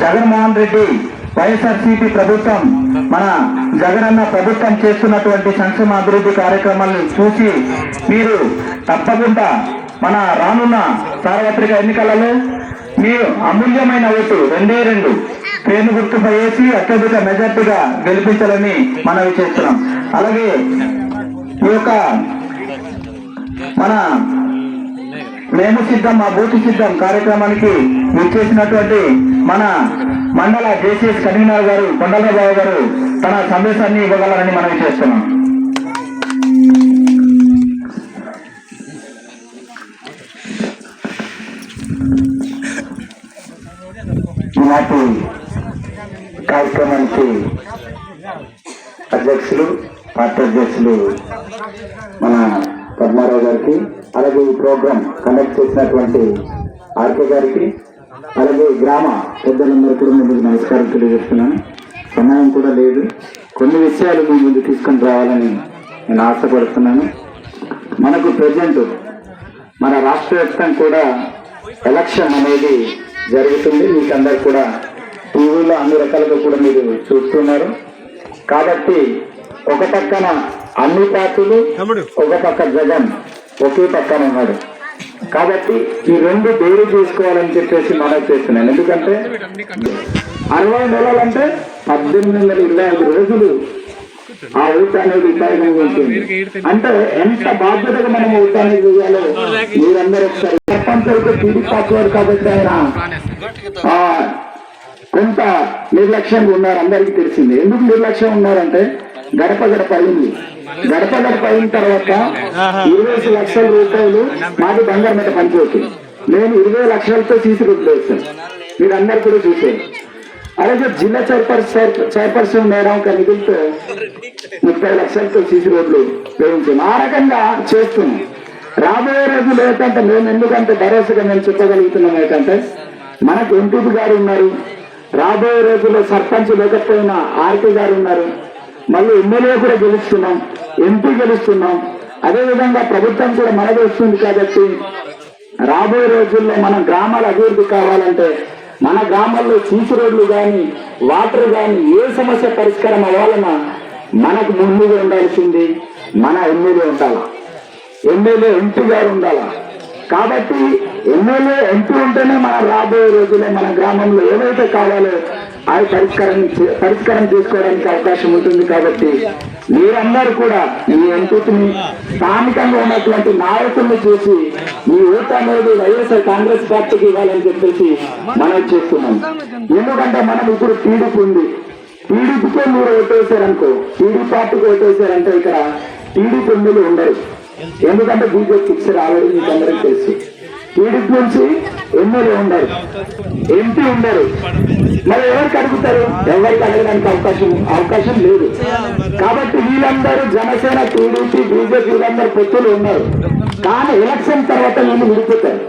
జగన్మోహన్ రెడ్డి వైఎస్ఆర్సీపీ ప్రభుత్వం మన జగనన్న ప్రభుత్వం చేస్తున్నటువంటి సంక్షేమ అభివృద్ధి కార్యక్రమాలను చూసి మీరు తప్పకుండా మన రానున్న సార్వత్రిక ఎన్నికలలో మీరు అమూల్యమైన ఓటు రెండే రెండు పేరు గుర్తుపై వేసి అత్యధిక మెజార్టీగా గెలిపించాలని మనవి చేస్తున్నాం. అలాగే ఈ యొక్క మన మేము సిద్ధం మా బూత్ సిద్ధం కార్యక్రమానికి విచ్చేసినటువంటి మన మండల జేసీఎస్ కన్వీనర్ గారు కొండలరావు గారు తన సందేశాన్ని ఇవ్వగలరని మనవి చేస్తున్నాం. ఈనాటి కార్యక్రమానికి అధ్యక్షులు పార్టీ అధ్యక్షులు మన పద్మారావు గారికి అలాగే ఈ ప్రోగ్రాం కండక్ట్ చేసినటువంటి ఆర్కే గారికి అలాగే గ్రామ పెద్దలందరూ కూడా మీ ముందు నమస్కారం తెలియజేస్తున్నాను. సమయం కూడా లేదు. కొన్ని విషయాలు మీ ముందు తీసుకొని రావాలని నేను ఆశపడుతున్నాను. మనకు ప్రజెంట్ మన రాష్ట్ర వ్యాప్తం కూడా ఎలక్షన్ అనేది జరుగుతుంది. మీకు అందరు కూడా టీవీలో అన్ని రకాలుగా కూడా మీరు చూస్తున్నారు. కాబట్టి ఒక పక్కన అన్ని పార్టీలు ఒక పక్క జగన్ ఒకే పక్కన ఉన్నాడు. కాబట్టి ఈ రెండు వేరు చేసుకోవాలని చెప్పేసి మనం చేస్తున్నాను. ఎందుకంటే అరవై నెలలంటే పద్దెనిమిది వందల ఇరవై ఐదు రోజులు ఆ ఓటు అనేది ఉపయోగంగా ఉంటుంది. అంటే ఎంత బాధ్యతగా మనం ఓటు అనేది చేయాలో మీరందరూ ఒకసారి సర్పంచ్ అయితే టీడీ పార్టీ వారు కాబట్టి ఆయన ఆ, కొంత నిర్లక్ష్యంగా ఉన్నారు. అందరికీ తెలిసింది. ఎందుకు నిర్లక్ష్యం ఉన్నారంటే గడప గడప అయింది గడప గడప అయిన తర్వాత ఇరవై లక్షల రూపాయలు మాది బంగారం మీద పంచవచ్చు నేను ఇరవై లక్షలతో సీసీ వేస్తాను మీరు అందరు కూడా చూసారు అలాగే జిల్లా చైర్పర్సన్ చైర్పర్సన్ మేడం మిగిలితే ముప్పై లక్షలతో సీసీ రోడ్లు వేయించాను. ఆ రకంగా చేస్తున్నాం. రాబోయే రోజులు ఏంటంటే మేము ఎందుకంటే భరోసాగా మేము చెప్పగలుగుతున్నాం ఏంటంటే మనకు ఎంపీపీ గారు ఉన్నారు. రాబోయే రోజుల్లో సర్పంచ్ లేకపోయినా ఆర్పీ గారు ఉన్నారు. మళ్ళీ ఎమ్మెల్యే కూడా గెలుస్తున్నాం ఎంపీ గెలుస్తున్నాం. అదేవిధంగా ప్రభుత్వం కూడా మనది వస్తుంది కాబట్టి రాబోయే రోజుల్లో మన గ్రామాల అభివృద్ధి కావాలంటే మన గ్రామాల్లో సీసీ రోడ్లు కానీ వాటర్ కానీ ఏ సమస్య పరిష్కారం అవ్వాలన్నా మనకు ముందుగా ఉండాల్సింది మన ఎమ్మెల్యే ఉండాలి. ఎమ్మెల్యే ఎంపీ గారు ఉండాలా. కాబట్టి ఎమ్మెల్యే ఎంపీ ఉంటేనే మన రాబోయే రోజుల్లో మన గ్రామంలో ఏవైతే కావాలో అవి పరిష్కారం పరిష్కారం చేసుకోవడానికి అవకాశం ఉంటుంది కాబట్టి మీరందరూ కూడా ఈ ఎంపీని స్థానికంగా ఉన్నటువంటి నాయకుల్ని చూసి మీ ఓటు అనేది వైఎస్ఆర్ కాంగ్రెస్ పార్టీకి ఇవ్వాలని చెప్పేసి మనం చేస్తున్నాం. ఎందుకంటే మనం ఇప్పుడు టీడీపీ ఉంది. టీడీపీకే మీరు ఓటేశారనుకో టీడీ పార్టీకి ఓటేశారంటే ఇక్కడ టీడీపీ ఎమ్మెల్యే ఉండరు. ఎందుకంటే బీజేపీ ఫిక్స్ రావడం మీకు అందరికీ తెలుసు. టీడీపీ నుంచి ఎమ్మెల్యే ఉండరు. ఎంపీ ఉండరు. మరి ఎవరికి అడుగుతారు? ఎవరికి అడగడానికి అవకాశం అవకాశం లేదు. కాబట్టి వీళ్ళందరూ జనసేన టీడీపీ బీజేపీ వీళ్ళందరూ పొత్తులు ఉన్నారు కానీ ఎలక్షన్ తర్వాత వీళ్ళు విడిపోతారు.